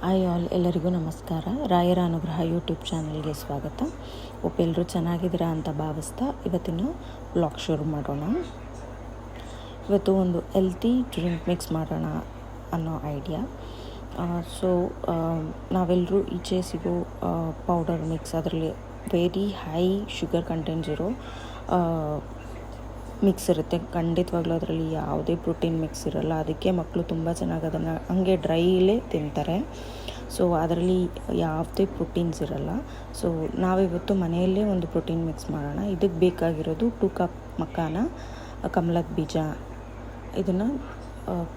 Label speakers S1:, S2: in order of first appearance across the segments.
S1: Hi all, ಎಲ್ಲರಿಗೂ ನಮಸ್ಕಾರ. ರಾಯರ ಅನುಗ್ರಹ ಯೂಟ್ಯೂಬ್ ಚಾನಲ್ಗೆ ಸ್ವಾಗತ. ಒಪ್ಪ ಎಲ್ಲರೂ ಚೆನ್ನಾಗಿದ್ದೀರಾ ಅಂತ ಭಾವಿಸ್ತಾ ಇವತ್ತಿನ ಬ್ಲಾಗ್ ಶುರು ಮಾಡೋಣ. ಇವತ್ತು ಒಂದು ಎಲ್ತಿ ಡ್ರಿಂಕ್ ಮಿಕ್ಸ್ ಮಾಡೋಣ ಅನ್ನೋ ಐಡಿಯಾ ಸೊ ನಾವೆಲ್ಲರೂ ಈಚೆ ಸಿಗೋ ಪೌಡರ್ ಮಿಕ್ಸ್ ಅದರಲ್ಲಿ ವೆರಿ ಹೈ ಶುಗರ್ ಕಂಟೆಂಟ್ಸ್ ಇರೋ ಮಿಕ್ಸ್ ಇರುತ್ತೆ. ಖಂಡಿತವಾಗ್ಲೂ ಅದರಲ್ಲಿ ಯಾವುದೇ ಪ್ರೋಟೀನ್ ಮಿಕ್ಸ್ ಇರಲ್ಲ. ಅದಕ್ಕೆ ಮಕ್ಕಳು ತುಂಬ ಚೆನ್ನಾಗಿ ಅದನ್ನು ಹಂಗೆ ಡ್ರೈಲೇ ತಿಂತಾರೆ. ಸೊ, ಅದರಲ್ಲಿ ಯಾವುದೇ ಪ್ರೋಟೀನ್ಸ್ ಇರಲ್ಲ. ಸೊ, ನಾವಿವತ್ತು ಮನೆಯಲ್ಲೇ ಒಂದು ಪ್ರೋಟೀನ್ ಮಿಕ್ಸ್ ಮಾಡೋಣ. ಇದಕ್ಕೆ ಬೇಕಾಗಿರೋದು ಟೂ ಕಪ್ ಮಕಾನ, ಕಮಲದ ಬೀಜ. ಇದನ್ನು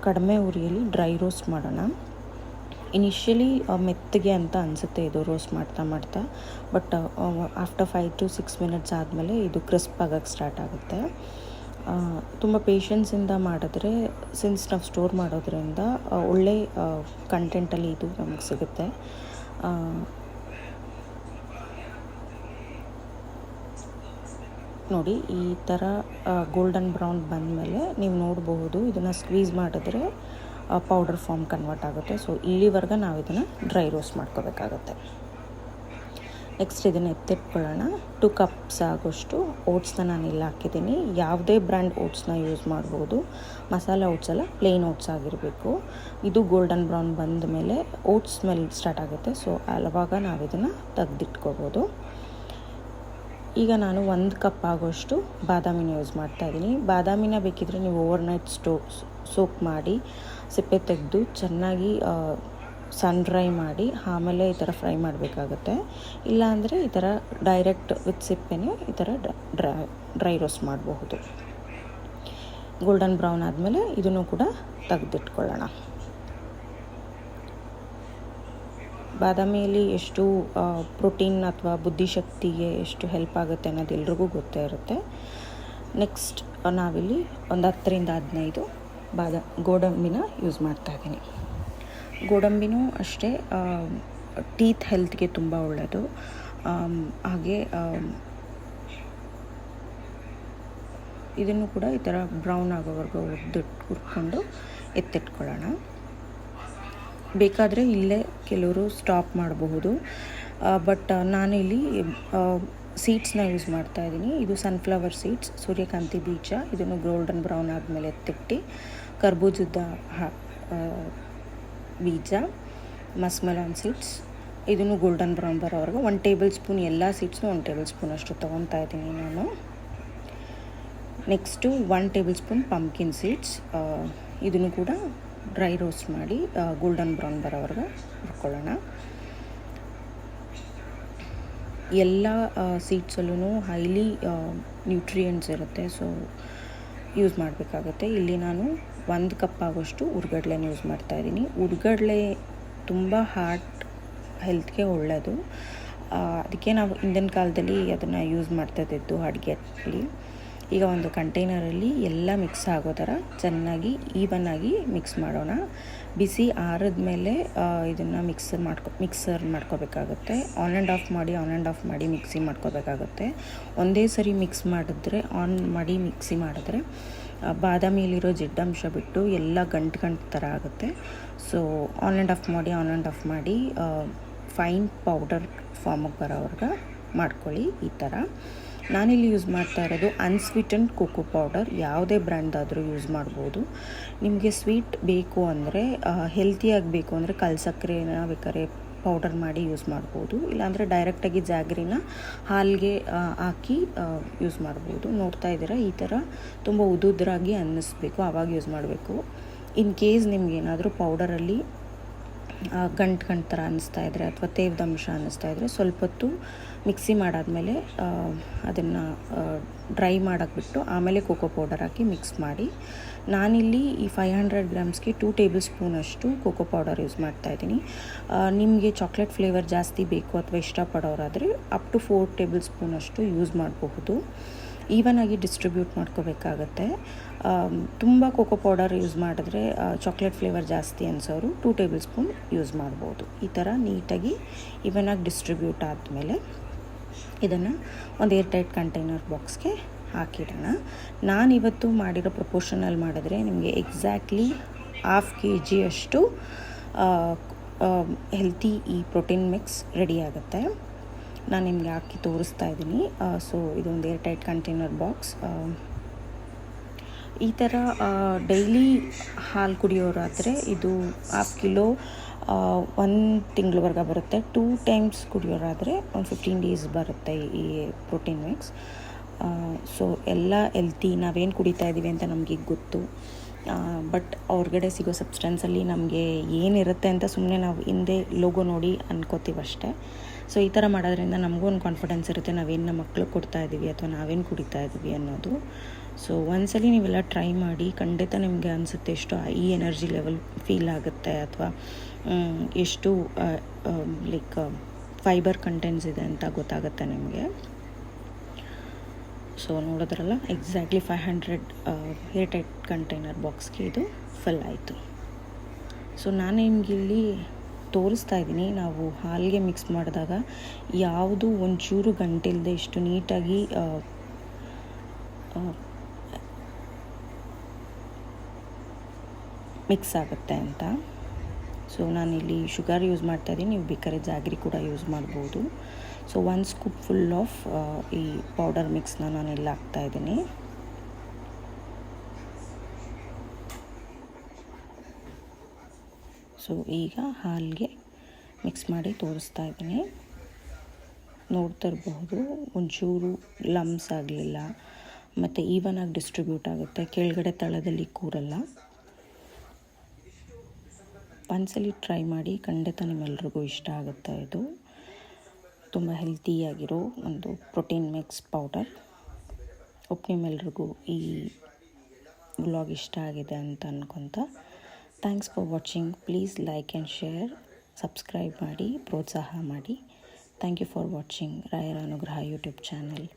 S1: ಕಡಿಮೆ ಉರಿಯಲ್ಲಿ ಡ್ರೈ ರೋಸ್ಟ್ ಮಾಡೋಣ. ಇನಿಷಿಯಲಿ ಮೆತ್ತಗೆ ಅಂತ ಅನಿಸುತ್ತೆ ಇದು ರೋಸ್ಟ್ ಮಾಡ್ತಾ ಮಾಡ್ತಾ. But after five to six minutes ಆದಮೇಲೆ ಇದು ಕ್ರಿಸ್ಪ್ ಆಗೋಕ್ಕೆ ಸ್ಟಾರ್ಟ್ ಆಗುತ್ತೆ. ತುಂಬ ಪೇಷನ್ಸಿಂದ ಮಾಡಿದ್ರೆ ಸಿನ್ಸ್ ನಾವು ಸ್ಟೋರ್ ಮಾಡೋದ್ರಿಂದ ಒಳ್ಳೆ ಕಂಟೆಂಟಲ್ಲಿ ಇದು ನಮಗೆ ಸಿಗುತ್ತೆ. ನೋಡಿ, ಈ ಥರ ಗೋಲ್ಡನ್ ಬ್ರೌನ್ ಬಂದ ಮೇಲೆ ನೀವು ನೋಡಬಹುದು, ಇದನ್ನು ಸ್ಕ್ವೀಸ್ ಮಾಡಿದ್ರೆ ಪೌಡರ್ ಫಾರ್ಮ್ ಕನ್ವರ್ಟ್ ಆಗುತ್ತೆ. ಸೊ ಇಲ್ಲಿವರೆಗೆ ನಾವು ಇದನ್ನು ಡ್ರೈ ರೋಸ್ಟ್ ಮಾಡ್ಕೋಬೇಕಾಗತ್ತೆ. ನೆಕ್ಸ್ಟ್ ಇದನ್ನು ಎತ್ತಿಟ್ಕೊಳ್ಳೋಣ. ಟು ಕಪ್ಸ್ ಆಗೋಷ್ಟು ಓಟ್ಸ್ನ ನಾನು ಇಲ್ಲಿ ಹಾಕಿದ್ದೀನಿ. ಯಾವುದೇ ಬ್ರ್ಯಾಂಡ್ ಓಟ್ಸ್ನ ಯೂಸ್ ಮಾಡ್ಬೋದು. ಮಸಾಲೆ ಓಟ್ಸ್ ಪ್ಲೇನ್ ಓಟ್ಸ್ ಆಗಿರಬೇಕು. ಇದು ಗೋಲ್ಡನ್ ಬ್ರೌನ್ ಬಂದ ಮೇಲೆ ಓಟ್ಸ್ ಸ್ಮೆಲ್ ಸ್ಟಾರ್ಟ್ ಆಗುತ್ತೆ. ಸೊ ಅವಾಗ ನಾವು ಇದನ್ನು ತೆಗೆದಿಟ್ಕೋಬೋದು. ಈಗ ನಾನು ಒಂದು ಕಪ್ ಆಗೋಷ್ಟು ಬಾದಾಮಿನ ಯೂಸ್ ಮಾಡ್ತಾಯಿದ್ದೀನಿ ಬಾದಾಮಿನ ಬೇಕಿದ್ರೆ ನೀವು ಓವರ್ನೈಟ್ ಸ್ಟೋ ಸೋಕ್ ಮಾಡಿ, ಸಿಪ್ಪೆ ತೆಗೆದು ಚೆನ್ನಾಗಿ ಸನ್ ಡ್ರೈ ಮಾಡಿ, ಆಮೇಲೆ ಈ ಥರ ಫ್ರೈ ಮಾಡಬೇಕಾಗುತ್ತೆ. ಇಲ್ಲಾಂದರೆ ಈ ಥರ ಡೈರೆಕ್ಟ್ ವಿತ್ ಸಿಪ್ಪೆನೇ ಈ ಥರ ಡ್ರೈ ಡ್ರೈ ರೋಸ್ಟ್ ಮಾಡಬಹುದು. ಗೋಲ್ಡನ್ ಬ್ರೌನ್ ಆದಮೇಲೆ ಇದನ್ನು ಕೂಡ ತೆಗೆದಿಟ್ಕೊಳ್ಳೋಣ. ಬಾದಾಮಿಯಲ್ಲಿ ಎಷ್ಟು ಪ್ರೋಟೀನ್ ಅಥವಾ ಬುದ್ಧಿಶಕ್ತಿಗೆ ಎಷ್ಟು ಹೆಲ್ಪ್ ಆಗುತ್ತೆ ಅನ್ನೋದು ಎಲ್ರಿಗೂ ಗೊತ್ತೇ ಇರುತ್ತೆ. ನೆಕ್ಸ್ಟ್ ನಾವಿಲ್ಲಿ ಒಂದು ಹತ್ತರಿಂದ ಹದಿನೈದು ಬಾದಾಮಿ ಗೋಡಂಬಿನ ಯೂಸ್ ಮಾಡ್ತಾಯಿದ್ದೀನಿ ಗೋಡಂಬಿನೂ ಅಷ್ಟೇ ಟೀತ್ ಹೆಲ್ತ್ಗೆ ತುಂಬ ಒಳ್ಳೆಯದು ಹಾಗೆ ಇದನ್ನು ಕೂಡ ಈ ಥರ ಬ್ರೌನ್ ಆಗೋವರೆಗೂ ಹುರಿದಿಟ್ಟು ಹುರ್ಕೊಂಡು ಎತ್ತಿಟ್ಕೊಳ್ಳೋಣ. ಬೇಕಾದರೆ ಇಲ್ಲೇ ಕೆಲವರು ಸ್ಟಾಪ್ ಮಾಡಬಹುದು. ಬಟ್ ನಾನಿಲ್ಲಿ ಸೀಡ್ಸ್ನ ಯೂಸ್ ಮಾಡ್ತಾ ಇದ್ದೀನಿ. ಇದು ಸನ್ಫ್ಲವರ್ ಸೀಡ್ಸ್ ಸೂರ್ಯಕಾಂತಿ ಬೀಜ, ಇದನ್ನು ಗೋಲ್ಡನ್ ಬ್ರೌನ್ ಆದಮೇಲೆ ಎತ್ತಿಟ್ಟು, ಕರ್ಬೂಜದ ಬೀಜ ಮಸ್ಮಲಾನ್ ಸೀಡ್ಸ್ ಇದನ್ನು ಗೋಲ್ಡನ್ ಬ್ರೌನ್ ಬರೋವರೆಗೂ ಒನ್ ಟೇಬಲ್ ಸ್ಪೂನ್ ಎಲ್ಲ ಸೀಡ್ಸ್ನು ಒನ್ ಟೇಬಲ್ ಸ್ಪೂನ್ ಅಷ್ಟು ತೊಗೊತಾ ಇದ್ದೀನಿ ನಾನು. Next one tablespoon pumpkin seeds ಇದನ್ನು ಕೂಡ ಡ್ರೈ ರೋಸ್ಟ್ ಮಾಡಿ ಗೋಲ್ಡನ್ ಬ್ರೌನ್ ಬರೋವರೆಗೂ ಹುರ್ಕೊಳ್ಳೋಣ ಎಲ್ಲ ಸೀಡ್ಸಲ್ಲೂ ಹೈಲಿ ನ್ಯೂಟ್ರಿಯೆಂಟ್ಸ್ ಇರುತ್ತೆ. ಸೊ ಯೂಸ್ ಮಾಡಬೇಕಾಗುತ್ತೆ. ಇಲ್ಲಿ ನಾನು ಒಂದು ಕಪ್ ಆಗೋಷ್ಟು ಉರ್ಗಡ್ಲೆನ ಯೂಸ್ ಮಾಡ್ತಾಯಿದ್ದೀನಿ ಉರ್ಗಡ್ಲೆ ತುಂಬ ಹಾರ್ಟ್ ಹೆಲ್ತ್ಗೆ ಒಳ್ಳೆಯದು ಅದಕ್ಕೆ ನಾವು ಹಿಂದಿನ ಕಾಲದಲ್ಲಿ ಅದನ್ನು ಯೂಸ್ ಮಾಡ್ತಾ ಇದ್ದಿದ್ದು ಅಡುಗೆಯಲ್ಲಿ ಈಗ ಒಂದು ಕಂಟೈನರಲ್ಲಿ ಎಲ್ಲ ಮಿಕ್ಸ್ ಆಗೋ ಥರ ಚೆನ್ನಾಗಿ ಈವನ್ನಾಗಿ ಮಿಕ್ಸ್ ಮಾಡೋಣ. ಬಿಸಿ ಆರಿದ ಮೇಲೆ ಇದನ್ನು ಮಿಕ್ಸರ್ ಮಾಡ್ಕೊ, ಮಿಕ್ಸರ್ ಮಾಡ್ಕೋಬೇಕಾಗುತ್ತೆ. ಆನ್ ಆ್ಯಂಡ್ ಆಫ್ ಮಾಡಿ, ಆನ್ ಆ್ಯಂಡ್ ಆಫ್ ಮಾಡಿ ಮಿಕ್ಸಿ ಮಾಡ್ಕೋಬೇಕಾಗುತ್ತೆ. ಒಂದೇ ಸರಿ ಮಿಕ್ಸ್ ಮಾಡಿದ್ರೆ, ಆನ್ ಮಾಡಿ ಮಿಕ್ಸಿ ಮಾಡಿದ್ರೆ ಬಾದಾಮಿಯಲ್ಲಿರೋ ಜಿಡ್ಡಂಶ ಬಿಟ್ಟು ಎಲ್ಲ ಗಂಟು ಗಂಟು ಥರ ಆಗುತ್ತೆ. ಸೊ, ಆನ್ ಆ್ಯಂಡ್ ಆಫ್ ಮಾಡಿ, ಆನ್ ಆ್ಯಂಡ್ ಆಫ್ ಮಾಡಿ ಫೈನ್ ಪೌಡರ್ ಫಾರ್ಮಿಗೆ ಬರೋವ್ರಿಗೆ ಮಾಡ್ಕೊಳ್ಳಿ ಈ ಥರ. ನಾನಿಲ್ಲಿ ಯೂಸ್ ಮಾಡ್ತಾ ಇರೋದು ಅನ್ಸ್ವೀಟನ್ ಕೋಕೋ ಪೌಡರ್ ಯಾವುದೇ ಬ್ರ್ಯಾಂಡ್ದಾದರೂ ಯೂಸ್ ಮಾಡ್ಬೋದು. ನಿಮಗೆ ಸ್ವೀಟ್ ಬೇಕು ಅಂದರೆ ಹೆಲ್ತಿಯಾಗಿ ಬೇಕು ಅಂದರೆ ಕಲ್ಸಕ್ಕರೆನ ಬೇಕಾದ್ರೆ ಪೌಡರ್ ಮಾಡಿ ಯೂಸ್ ಮಾಡ್ಬೋದು. ಇಲ್ಲಾಂದರೆ ಡೈರೆಕ್ಟಾಗಿ ಜಾಗ್ರಿನ ಹಾಲಿಗೆ ಹಾಕಿ ಯೂಸ್ ಮಾಡ್ಬೋದು. ನೋಡ್ತಾ ಇದ್ದೀರಾ, ಈ ಥರ ತುಂಬ ಉದುದ್ರಾಗಿ ಅನ್ನಿಸ್ಬೇಕು ಆವಾಗ ಯೂಸ್ ಮಾಡಬೇಕು. ಇನ್ ಕೇಸ್ ನಿಮ್ಗೇನಾದರೂ ಪೌಡರಲ್ಲಿ ಗಂಟು ಕಂಟ್ ಥರ ಅನ್ನಿಸ್ತಾ ಇದ್ದರೆ ಅಥವಾ ತೇವದಂಶ ಅನ್ನಿಸ್ತಾ ಇದ್ದರೆ ಸ್ವಲ್ಪ ಹೊತ್ತು ಮಿಕ್ಸಿ ಮಾಡಾದಮೇಲೆ ಅದನ್ನು ಡ್ರೈ ಮಾಡೋಕ್ಕೆ ಬಿಟ್ಟು ಆಮೇಲೆ ಕೋಕೋ ಪೌಡರ್ ಹಾಕಿ ಮಿಕ್ಸ್ ಮಾಡಿ, ನಾನಿಲ್ಲಿ ಈ ಫೈವ್ ಹಂಡ್ರೆಡ್ ಗ್ರಾಮ್ಸ್ಗೆ ಟೂ ಟೇಬಲ್ ಸ್ಪೂನ್ ಅಷ್ಟು ಕೋಕೋ ಪೌಡರ್ ಯೂಸ್ ಮಾಡ್ತಾ ಇದ್ದೀನಿ. ನಿಮಗೆ ಚಾಕ್ಲೇಟ್ ಫ್ಲೇವರ್ ಜಾಸ್ತಿ ಬೇಕು ಅಥವಾ ಇಷ್ಟಪಡೋರಾದರೆ ಅಪ್ ಟು ಫೋರ್ ಟೇಬಲ್ ಸ್ಪೂನಷ್ಟು ಯೂಸ್ ಮಾಡಬಹುದು. ಈವನಾಗಿ ಡಿಸ್ಟ್ರಿಬ್ಯೂಟ್ ಮಾಡ್ಕೋಬೇಕಾಗತ್ತೆ. ತುಂಬ ಕೋಕೋ ಪೌಡರ್ ಯೂಸ್ ಮಾಡಿದ್ರೆ ಚಾಕ್ಲೇಟ್ ಫ್ಲೇವರ್ ಜಾಸ್ತಿ ಅನ್ಸೋರು ಟೂ ಟೇಬಲ್ ಸ್ಪೂನ್ ಯೂಸ್ ಮಾಡ್ಬೋದು. ಈ ಥರ ನೀಟಾಗಿ ಈವನಾಗಿ ಡಿಸ್ಟ್ರಿಬ್ಯೂಟ್ ಆದಮೇಲೆ ಇದನ್ನು ಒಂದು ಏರ್ ಟೈಟ್ ಕಂಟೈನರ್ ಬಾಕ್ಸ್ಗೆ ಹಾಕಿಡೋಣ. ನಾನಿವತ್ತು ಮಾಡಿರೋ ಪ್ರಪೋರ್ಷನಲ್ಲಿ ಮಾಡಿದ್ರೆ ನಿಮಗೆ ಎಕ್ಸಾಕ್ಟ್ಲಿ ಹಾಫ್ ಕೆ ಜಿಯಷ್ಟು ಹೆಲ್ತಿ ಈ ಪ್ರೋಟೀನ್ ಮಿಕ್ಸ್ ರೆಡಿ ಆಗುತ್ತೆ. ನಾನು ನಿಮಗೆ ಹಾಕಿ ತೋರಿಸ್ತಾ ಇದ್ದೀನಿ. ಸೊ ಇದೊಂದು ಏರ್ ಟೈಟ್ ಕಂಟೈನರ್ ಬಾಕ್ಸ್ ಈ ಥರ ಡೈಲಿ ಹಾಲು ಕುಡಿಯೋರಾದರೆ ಇದು ಹಾಫ್ ಕಿಲೋ ಒನ್ ತಿಂಗಳವರೆಗೆ ಬರುತ್ತೆ. ಟೂ ಟೈಮ್ಸ್ ಕುಡಿಯೋರಾದರೆ ಒಂದು ಫಿಫ್ಟೀನ್ ಡೇಸ್ ಬರುತ್ತೆ ಈ ಪ್ರೋಟೀನ್ ಮಿಕ್ಸ್ ಸೊ ಎಲ್ಲ ಎಲ್ತಿ ನಾವೇನು ಕುಡಿತಾ ಇದ್ದೀವಿ ಅಂತ ನಮಗೆ ಗೊತ್ತು. ಬಟ್ ಅವ್ರಗಡೆ ಸಿಗೋ ಸಬ್ಸ್ಟೆನ್ಸಲ್ಲಿ ನಮಗೆ ಏನಿರುತ್ತೆ ಅಂತ ಸುಮ್ಮನೆ ನಾವು ಹಿಂದೆ ಲೋಗೋ ನೋಡಿ ಅಂದ್ಕೋತೀವಷ್ಟೇ ಸೊ ಈ ಥರ ಮಾಡೋದ್ರಿಂದ ನಮಗೂ ಒಂದು ಕಾನ್ಫಿಡೆನ್ಸ್ ಇರುತ್ತೆ. ನಾವೇನು ನಮ್ಮ ಮಕ್ಳಿಗೆ ಕೊಡ್ತಾ ಇದ್ದೀವಿ ಅಥವಾ ನಾವೇನು ಕುಡಿತಾ ಇದ್ದೀವಿ ಅನ್ನೋದು. ಸೊ ಒಂದ್ಸಲಿ ನೀವೆಲ್ಲ ಟ್ರೈ ಮಾಡಿ ಖಂಡಿತ ನಿಮಗೆ ಅನಿಸುತ್ತೆ ಎಷ್ಟು ಈ ಎನರ್ಜಿ ಲೆವೆಲ್ ಫೀಲ್ ಆಗುತ್ತೆ ಅಥವಾ ಎಷ್ಟು ಲೈಕ್ ಫೈಬರ್ ಕಂಟೆಂಟ್ಸ್ ಇದೆ ಅಂತ ಗೊತ್ತಾಗುತ್ತೆ ನಿಮಗೆ. ಸೊ ನೋಡಿದ್ರಲ್ಲ? Exactly five hundred airtight container ಬಾಕ್ಸ್ಗೆ ಇದು ಫಿಲ್ ಆಯಿತು. ಸೊ ನಾನು ನಿಮಗಿಲ್ಲಿ ತೋರಿಸ್ತಾ ಇದ್ದೀನಿ. ನಾವು ಹಾಲಿಗೆ ಮಿಕ್ಸ್ ಮಾಡಿದಾಗ ಯಾವುದು ಒಂಚೂರು ಗಂಟಿಲ್ಲದೆ ಇಷ್ಟು ನೀಟಾಗಿ ಮಿಕ್ಸ್ ಆಗುತ್ತೆ ಅಂತ. ಸೊ ನಾನಿಲ್ಲಿ ಶುಗರ್ ಯೂಸ್ ಮಾಡ್ತಾ ಇದ್ದೀನಿ. ನೀವು ಬೇಕಾದ್ರೆ ಜಾಗ್ರಿ ಕೂಡ ಯೂಸ್ ಮಾಡ್ಬೋದು. So one scoop full of ಈ ಪೌಡರ್ ಮಿಕ್ಸ್ನ ನಾನು ಹಾಕ್ತಾ ಇದ್ದೀನಿ. ಸೊ ಈಗ ಹಾಲಿಗೆ ಮಿಕ್ಸ್ ಮಾಡಿ ತೋರಿಸ್ತಾ ಇದ್ದೀನಿ. ನೋಡ್ತಾ ಇರಬಹುದು, ಒಂಚೂರು ಲಮ್ಸ್ ಆಗಲಿಲ್ಲ, ಮತ್ತು ಈವನ್ ಆಗಿ ಡಿಸ್ಟ್ರಿಬ್ಯೂಟ್ ಆಗುತ್ತೆ. ಕೆಳಗಡೆ ತಳದಲ್ಲಿ ಕೂರಲ್ಲ. ಒಂದ್ಸಲಿ ಟ್ರೈ ಮಾಡಿ ಖಂಡಿತ ನಿಮ್ಮೆಲ್ರಿಗೂ ಇಷ್ಟ ಆಗುತ್ತೆ ಇದು. ತುಂಬ ಹೆಲ್ತಿಯಾಗಿರೋ ಒಂದು ಪ್ರೋಟೀನ್ ಮಿಕ್ಸ್ ಪೌಡರ್ ಒಪ್ಪು ನಿಮ್ಮೆಲ್ರಿಗೂ ಈ ವ್ಲಾಗ್ ಇಷ್ಟ ಆಗಿದೆ ಅಂತ ಅನ್ಕೊತ thanks for watching please like and share subscribe ಮಾಡಿ, ಪ್ರೋತ್ಸಾಹ ಮಾಡಿ. ಥ್ಯಾಂಕ್ ಯು ಫಾರ್ ವಾಚಿಂಗ್ ರಾಯರ ಅನುಗ್ರಹ ಯೂಟ್ಯೂಬ್ ಚಾನಲ್